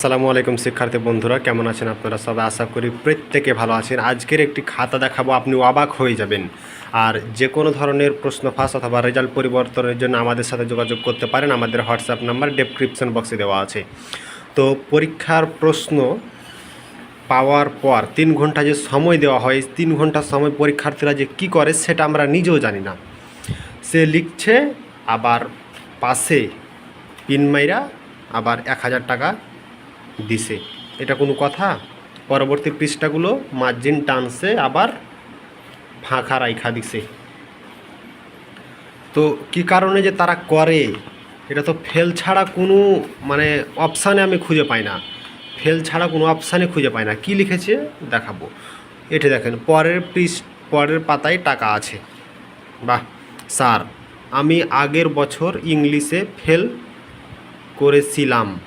আসসালামু আলাইকুম শিক্ষার্থী বন্ধুরা, কেমন আছেন আপনারা? সবাই আশা করি প্রত্যেকে ভালো আছেন। আজকের একটি খাতা দেখাবো, আপনি অবাক হয়ে যাবেন। আর যে কোনো ধরনের প্রশ্ন ফাঁস অথবা রেজাল্ট পরিবর্তনের জন্য আমাদের সাথে যোগাযোগ করতে পারেন। আমাদের হোয়াটসঅ্যাপ নাম্বার ডেসক্রিপশন বক্সে দেওয়া আছে। তো পরীক্ষার প্রশ্ন পাওয়ার পর তিন ঘণ্টা যে সময় দেওয়া হয়, তিন ঘণ্টা সময় পরীক্ষার্থীরা যে কি করে সেটা আমরা নিজেও জানি না। সে লিখছে, আবার পাশে পিন মাইরা আবার এক হাজার টাকা দিছে। এটা কোনো কথা? পরবর্তী পৃষ্ঠাগুলো মার্জিন টানছে, আবার ফাঁকা রাইখা দিছে। তো কি কারণে যে তারা করে? এটা তো ফেল ছাড়া কোনো মানে অপশানে আমি খুঁজে পাই না। ফেল ছাড়া কোনো অপশানে খুঁজে পাই না। কি লিখেছে? দেখাবো। এটা দেখেন, পরের পৃষ্ঠ পরের পাতায় টাকা আছে। বাহ, স্যার, আমি আগের বছর ইংলিশে ফেল করেছিলাম।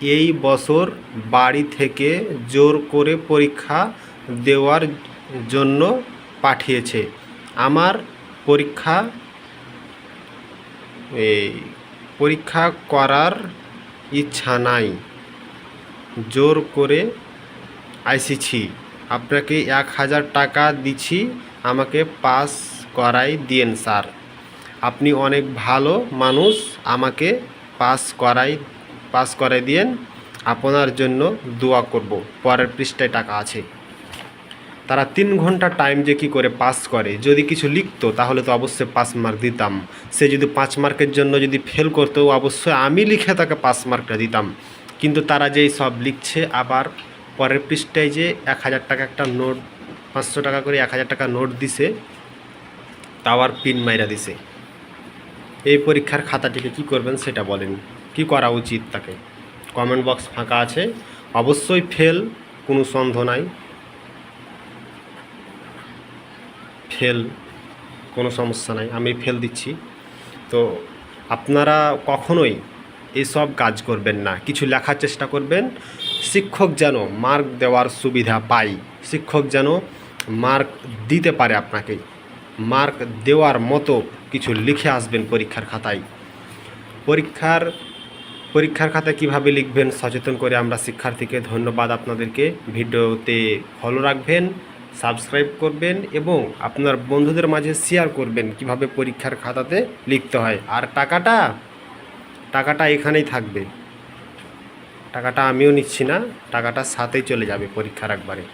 এই বছর বাড়ি থেকে জোর করে পরীক্ষা দেওয়ার জন্য পাঠিয়েছে। আমার পরীক্ষা এই পরীক্ষা করার ইচ্ছা নাই। জোর করে আইসিছি। আপনাকে এক হাজার টাকা দিছি, আমাকে পাস করাই দিয়েন, স্যার। আপনি অনেক ভালো মানুষ, আমাকে পাস করাই পাস করাই দিয়েন। আপনার জন্য দোয়া করব। পরের পৃষ্ঠায় টাকা আছে। তারা তিন ঘণ্টা টাইম যে কী করে পাস করে, যদি কিছু লিখতো, তাহলে তো অবশ্যই পাস মার্ক দিতাম। সে যদি পাঁচ মার্কের জন্য যদি ফেল করতো অবশ্যই আমি লিখে তাকে পাস মার্কটা দিতাম। কিন্তু তারা যেই সব লিখছে, আবার পরের পৃষ্ঠায় যে এক হাজার টাকা একটা নোট পাঁচশো টাকা করে এক হাজার টাকা নোট দিছে তাওয়ার পিন মাইরা দিছে। এই পরীক্ষার খাতাটিকে কি করবেন সেটা বলেন। কি করা উচিত তাকে? কমেন্ট বক্স ফাঁকা আছে। অবশ্যই ফেল, কোনো সন্দেহ নাই। ফেল, কোনো সমস্যা নাই। আমি ফেল দিচ্ছি। তো আপনারা কখনোই এসব কাজ করবেন না। কিছু লেখার চেষ্টা করবেন। শিক্ষক যেন মার্ক দেওয়ার সুবিধা পায়। শিক্ষক যেন মার্ক দিতে পারে আপনাকে। মার্ক দেওয়ার মতো কিছু লিখে আসবেন পরীক্ষার খাতায়। পরীক্ষার পরীক্ষার খাতায় কীভাবে লিখবেন সচেতন করে আমরা শিক্ষার্থীকে ধন্যবাদ আপনাদেরকে। ভিডিওতে ফলো রাখবেন সাবস্ক্রাইব করবেন এবং আপনার বন্ধুদের মাঝে শেয়ার করবেন কীভাবে পরীক্ষার খাতাতে লিখতে হয়। আর টাকাটা টাকাটা এখানেই থাকবে। টাকাটা আমিও নিচ্ছি না, টাকাটা সাথেই চলে যাবে পরীক্ষার একবারে।